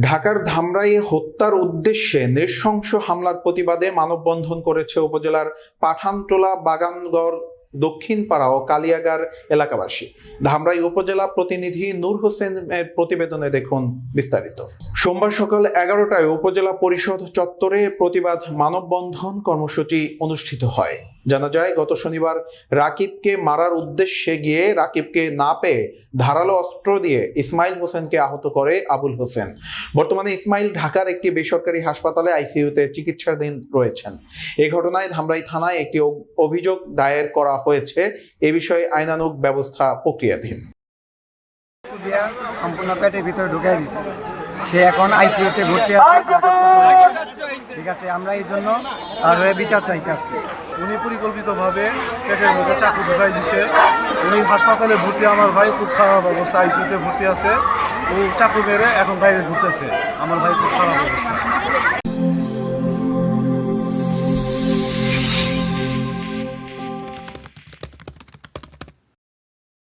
ঢাকার ধামরাইয়ে হত্যার উদ্দেশ্যে নৃশংস হামলার প্রতিবাদে মানববন্ধন করেছে উপজেলার পাঠানটোলা বাগানগড় দক্ষিণপাড়া ও কালিয়াগার এলাকাবাসী। ধামরাই উপজেলা প্রতিনিধি নূর হোসেনের প্রতিবেদনে দেখুন বিস্তারিত। সোমবার সকাল এগারোটায় উপজেলা পরিষদ চত্বরে প্রতিবাদ মানববন্ধন কর্মসূচি অনুষ্ঠিত হয়। জানা যায়, গত শনিবার রাকিবকে মারার উদ্দেশ্যে গিয়ে রাকিবকে না পেয়ে ধারালো অস্ত্র দিয়ে ইসমাইল হোসেনকে আহত করে আবুল হোসেন। বর্তমানে ইসমাইল ঢাকার একটি বেসরকারি হাসপাতালে আইসিইউতে চিকিৎসাধীন রয়েছেন। এ ঘটনায় ধামরাই থানায় একটি অভিযোগ দায়ের করা হয়েছে। এ বিষয়ে আইনানুগ ব্যবস্থা প্রক্রিয়াধীন। সম্পূর্ণ পেটের ভিতরে ঢুকাই দিছে। সে এখন আইসিইউতে ভর্তি আছে। ঠিক আছে আমরা এই জন্য হয়ে বিচার চাইতে আসছি। উনি পরিকল্পিতভাবে পেটের মধ্যে চাকু ঢুকাই দিছে। উনি হাসপাতালে ভর্তি আমার ভাই খুব খারাপ অবস্থা আইসিউতে ভর্তি আছে। ও চাকু মেরে এখন বাইরে ঘুরতেছে। আমার ভাই খুব খারাপ অবস্থা।